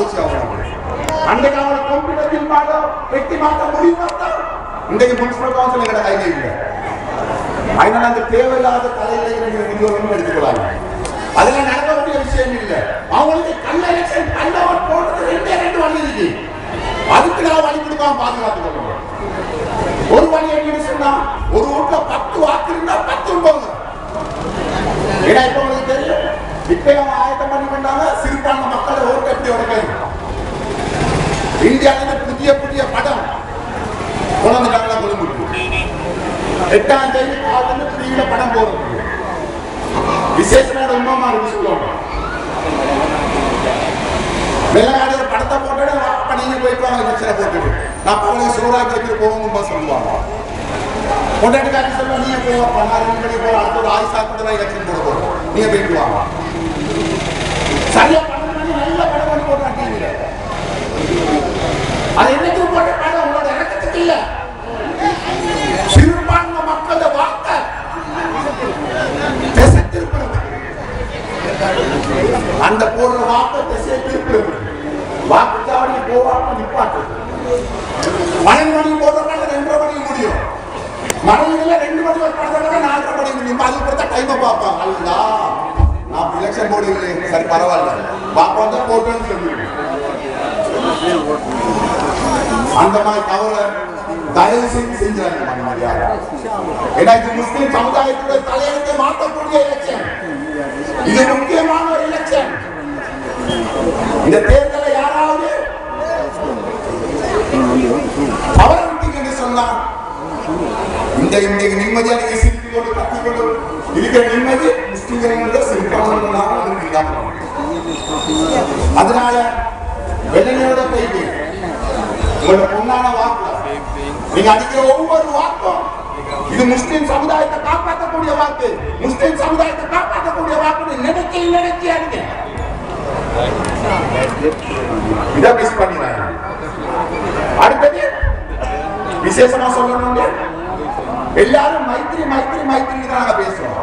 போச்சு அவங்களுக்கு அன்றைக்கு அவங்களை கம்ப்யூட்டர் மாட்டோம் வெட்டி மாட்ட முடியும் இன்றைக்கு முனிசிபல் கவுன்சில் எங்கட கையில இல்லை அதனால அந்த தேவையில்லாத தலையில நீங்க முன்னோர்கள் எடுத்துக்கொள்ளாங்க. அதுல நடக்க வேண்டிய விஷயம் இல்லை. அவங்களுக்கு கல்ல எலெக்ஷன் கல்லவர் போடுறது ரெண்டே ரெண்டு வழி இருக்கு. அதுக்கு நான் வழி கொடுக்காம பாதுகாத்து ஒரு வழி என்ன சொன்னா ஒரு வீட்டுல பத்து வாக்கு இருந்தா பத்து போங்க ஏன்னா இப்ப உங்களுக்கு தெரியும் இப்ப ஆயத்தம் பண்ணி கொண்டாங்க சிறுபான்மை மக்களை ஓட்டு எப்படி உடைக்கிறது இந்தியாவில் புதிய புதிய படம் குழந்தைக்காக கொழும்புக்கு எட்டாம் தேதி காலத்துல டிவியில படம் போறது விசேஷமான உண்மமா இருக்கு சொல்லுவாங்க வெள்ளநாடு ஒரு படத்தை போட்டு அப்ப நீங்க போயிட்டு வாங்க எலெக்ஷனை போட்டுட்டு நான் பவனுக்கு சூறாக்கி எடுத்துட்டு போகணும்பா சொல்லுவாங்க கொண்டாட்டுக்காரன் சொல்லுவாங்க நீங்க போவா நான் போய் அடுத்த ஒரு ஆயுசா தான் எலெக்ஷன் போட போறோம் நீங்க போயிட்டு வாங்க சரியா பன்னெண்டு மணி நல்ல படம் பண்ணி போடுறான் டிவியில அது என்னைக்கு போட்ட படம் உங்களோட இறக்கத்துக்கு இல்ல சிறுபான்மை மக்களோட வாக்க திசை திருப்புறது அந்த போடுற வாக்க திசை திருப்புறது வாக்குச்சாவடி போவாம நிப்பாட்டு. பன்னெண்டு மணி போடுறதுனால ரெண்டரை மணி முடியும். மனைவியில ரெண்டு மணி ஒரு படத்தை நாலரை மணி முடியும். அது கொடுத்தா டைமை பார்ப்பாங்க அல்லா நான் எலெக்ஷன் போடுவீங்களே சரி பரவாயில்ல. பாப்பா தான் போட்டோன்னு சொல்லுவேன் அந்த மாதிரி தவற தயவு செய்து செஞ்சாங்க அந்த ஏன்னா இது முஸ்லிம் சமுதாயத்துடைய தலையெழுத்தை மாற்றக்கூடிய எலெக்ஷன் இது முக்கியமான ஒரு எலெக்ஷன் இந்த தேர்தலை யாராவது தவற விட்டீங்கன்னு இந்த இன்றைக்கு நிம்மதியாக நீங்க சிரித்து கொண்டு கத்தி கொண்டு இருக்கிற நிம்மதி முஸ்லிம்கள் அதனால வெள்ளனையோட போயிட்டு உங்களோட பொண்ணான வாக்கு நீங்க அடிக்கிற ஒவ்வொரு வாக்கும் இது முஸ்லிம் சமுதாயத்தை காப்பாற்றக்கூடிய வாக்கு முஸ்லிம் சமுதாயத்தை காப்பாற்றக்கூடிய வாக்கு நினைச்சு நினைச்சு அடிங்க இதை மிஸ் பண்ணிடுறாங்க அடுத்தது விசேஷமா சொல்லணும் எல்லாரும் மைத்திரி மைத்திரி மைத்திரி தான் நாங்க பேசுறோம்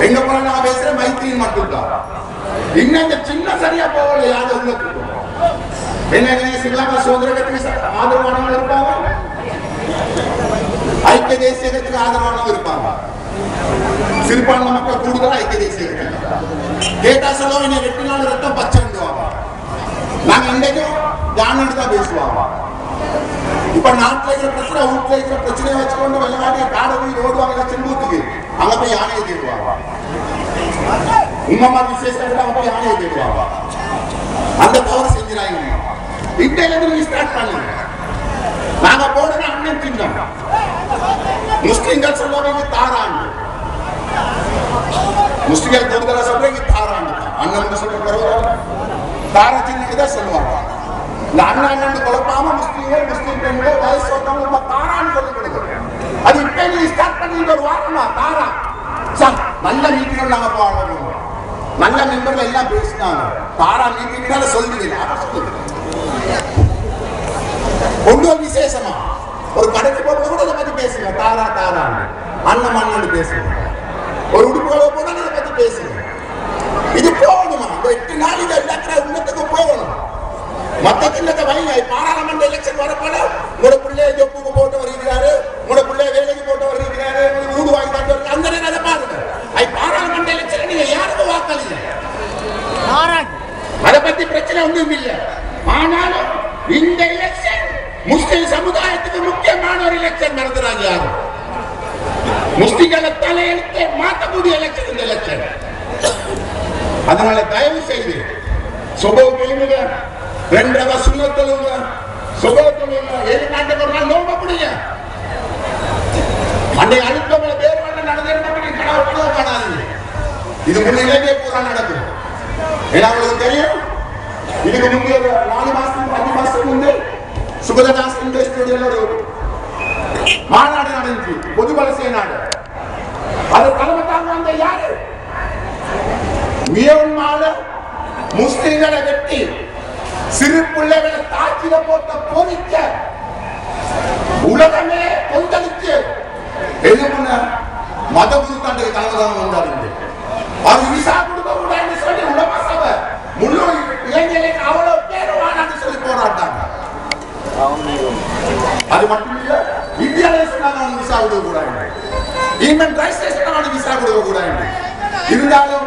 எங்க போல நாங்க பேசுற மைத்திரி மட்டும்தான் இன்னும் இந்த சின்ன சரியா போகல யாரும் உள்ளத்துக்கு என்ன ஸ்ரீலங்கா சுதந்திர கட்சிக்கு ஆதரவானவங்க இருப்பாங்க? ஐக்கிய தேசிய ஆதரவானவங்க இருப்பாங்க. சிறுபான்மை மக்கள் கூடுதலா ஐக்கிய தேசிய கட்சி கேட்டா என்ன ரெண்டு நாள் ரத்தம் பச்சை வந்துவாங்க நாங்க இன்றைக்கும் ஜானோடு தான் பேசுவாங்க. இப்ப நாட்டுல இருக்கிற பிரச்சனை வீட்டுல இருக்கிற பிரச்சனையை வச்சுக்கொண்டு வெள்ளவாடிய காடை போய் ஓடுவாங்க செம்பூத்துக்கு அங்க போய் யானையை தேடுவாங்க. உண்மை விசேஷம் அங்க போய் யானையை அந்த தவறு செஞ்சிடாங்க இன்றையில இருந்து நீங்க ஸ்டார்ட் பண்ணுங்க நாங்க போடுற அண்ணன் சின்னம் முஸ்லிம்கள் சொல்லுவாங்க தாராண்டு முஸ்லிம்கள் கூடுதலா சொல்றீங்க தாராண்டு அண்ணன் சொல்ற பரவாயில்ல தார சின்னம் தான் சொல்லுவாங்க. இந்த அண்ணா அண்ணன் குழப்பாம முஸ்லீம்கள் முஸ்லீம் பெண்கள் வயசு வந்தவங்க நம்ம தாரான்னு சொல்லி கொடுக்குறோம் அது இப்ப நீ ஸ்டார்ட் பண்ணி ஒரு வாரமா தாரா. சார் நல்ல மீட்டிங் நாங்க போகணும் நல்ல மெம்பர்ல எல்லாம் பேசினாங்க. தாரா மீட்டிங்னால சொல்லுவீங்க ஒன்று விசேஷமா? ஒரு கடைக்கு போகும்போது கூட அதை பத்தி பேசுங்க. தாரா தாரா அண்ணன் அண்ணன் பேசுங்க. ஒரு உடுப்பு போனா அதை பத்தி பேசுங்க. இது போகணுமா? இந்த எட்டு நாள் இதை எல்லாக்கிற உன்னத்துக்கு போகணும். மத்த சின்னத்தை வைங்க பாராளுமன்ற எலெக்ஷன் வரப்போல உங்களோட பிள்ளைய ஜொப்புக்கு போட்டு வருகிறாரு உங்களோட பிள்ளைய வேலைக்கு போட்டு வருகிறாரு உங்களுக்கு வீடு வாங்கி தந்து வருகிறாரு. அந்த நேரம் அதை பாருங்க ஐ பாராளுமன்ற எலெக்ஷன் நீங்க யாருக்கும் வாக்களிங்க அதை பத்தி பிரச்சனை ஒன்றும் இல்லை ஆனாலும் இந்த எலெக்ஷன் முஸ்லிம் சமுதாயத்துக்கு முக்கியமான ஒரு எலெக்ஷன் நடத்துறாங்க யாரும் முஸ்லிம்களை தலையெழுத்தை மாற்றக்கூடிய எலெக்ஷன் இந்த எலெக்ஷன் அதனால தயவு செய்து சுப கேளுங்க ரெண்டரை சுண்ணத்தலுங்க சுப தொழுங்க. ஏழு நாட்டுக்கு ஒரு நாள் நோம்ப முடியுங்க அன்றைய அழுத்தங்களை பேர் பண்ண நடந்தேன் கடவுள் கனவு காணாது. இது முன்னிலேயே பூரா நடக்கும். ஏன்னா உங்களுக்கு தெரியும்? இதுக்கு முந்தைய நாலு மாசத்துக்கு அஞ்சு மாசத்துக்கு முந்தைய மாநாடு நடந்துச்சு பொது வலசை அது தலைமை வந்த யாரு? மியன்மால முஸ்லிம்களை வெட்டி சிறு பிள்ளைகளை தாக்கில போட்ட பொறிக்க உலகமே கொந்தளிச்சு எதுமுன்ன மத புதுத்தாண்டுக்கு தலைவராக வந்தாரு அவர் விசா இந்தியாவிலே சொன்னாங்க அவனுக்கு விசா கொடுக்க கூடாது. ஹியூமன் ரைட்ஸ் சொன்னா அவனுக்கு விசா கொடுக்க கூடாது. இருந்தாலும்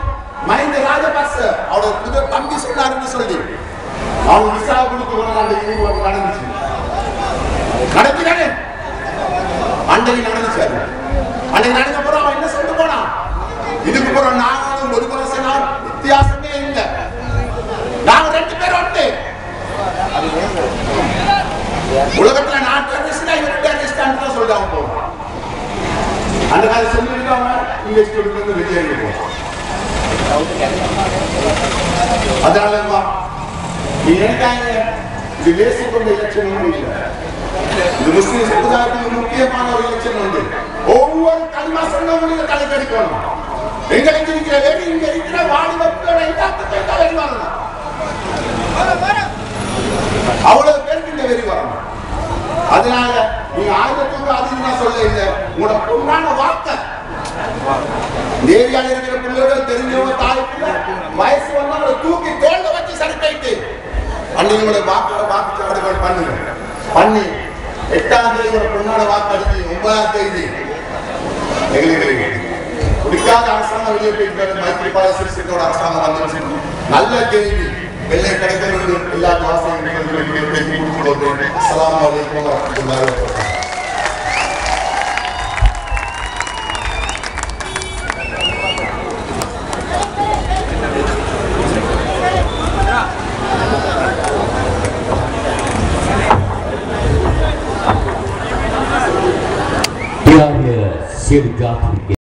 மஹிந்த ராஜபக்ச அவரோட புது தம்பி சொன்னாருன்னு சொல்லி அவன் விசா கொடுக்க கூடாது ஈடுபாடு நடந்துச்சு. நடத்தினானே அன்றைக்கு நடந்துச்சு அன்றைக்கு நடந்த போற அவன் என்ன சொல்லிட்டு போனான்? இதுக்கு போற நாங்களும் ஒரு புரசனா வித்தியாசமே இல்லை. நாங்க ரெண்டு பேரும் ஒன்று. உலகத்துல நான் டெரரிஸ்டா இவன் டெரரிஸ்டான்னு தான் சொல்லிட்டு அவன் போவான் அந்த காலை சொல்லிட்டு அவன் இங்கிலீஷ் கொடுத்து வெளியேறி போவான் அதனாலமா நீ நினைக்காங்க இது லேசி கொண்ட எலெக்ஷன் ஒன்றும் இல்லை இது முஸ்லிம் சமுதாயத்துக்கு முக்கியமான ஒரு எலெக்ஷன் உண்டு ஒவ்வொரு கல்மா சொன்னவங்களும் தலை கடிக்கணும் எங்களுக்கு இருக்கிற வேறு இங்க இருக்கிற வாடி எல்லாத்துக்கும் தான் வரணும் அவ்வளவு பேருக்கு இந்த வெறி வரணும் அதனால நீங்க ஆயிரத்துக்கு அதிகம் நான் சொல்ல இல்லை உங்களோட பொண்ணான வார்த்தை ஏரியால இருக்கிற பிள்ளைகள் தெரிஞ்சவங்க தாய் பிள்ளை வயசு வந்து அவங்களை தூக்கி தோல்ல வச்சு சரி போயிட்டு அன்னையோட வாக்கு வாக்குச்சாவடிகள் பண்ணுங்க பண்ணி. எட்டாம் தேதி ஒரு பொண்ணோட வாக்கு அடிச்சு ஒன்பதாம் தேதி. எங்களுக்கு பிடிக்காத அரசாங்கம் வெளியே போயிட்டு மைத்திரிபால சிறிசேனோட அரசாங்கம் வந்து நல்ல கேள்வி. வெள்ளை கிடைக்கணும் எல்லா வாசகங்களும் அஸ்லாம் அஸ்ஸலாமு வரமத்துல்லாஹி வரஹ்மத்துல்லாஹி வபரகாத்துஹு.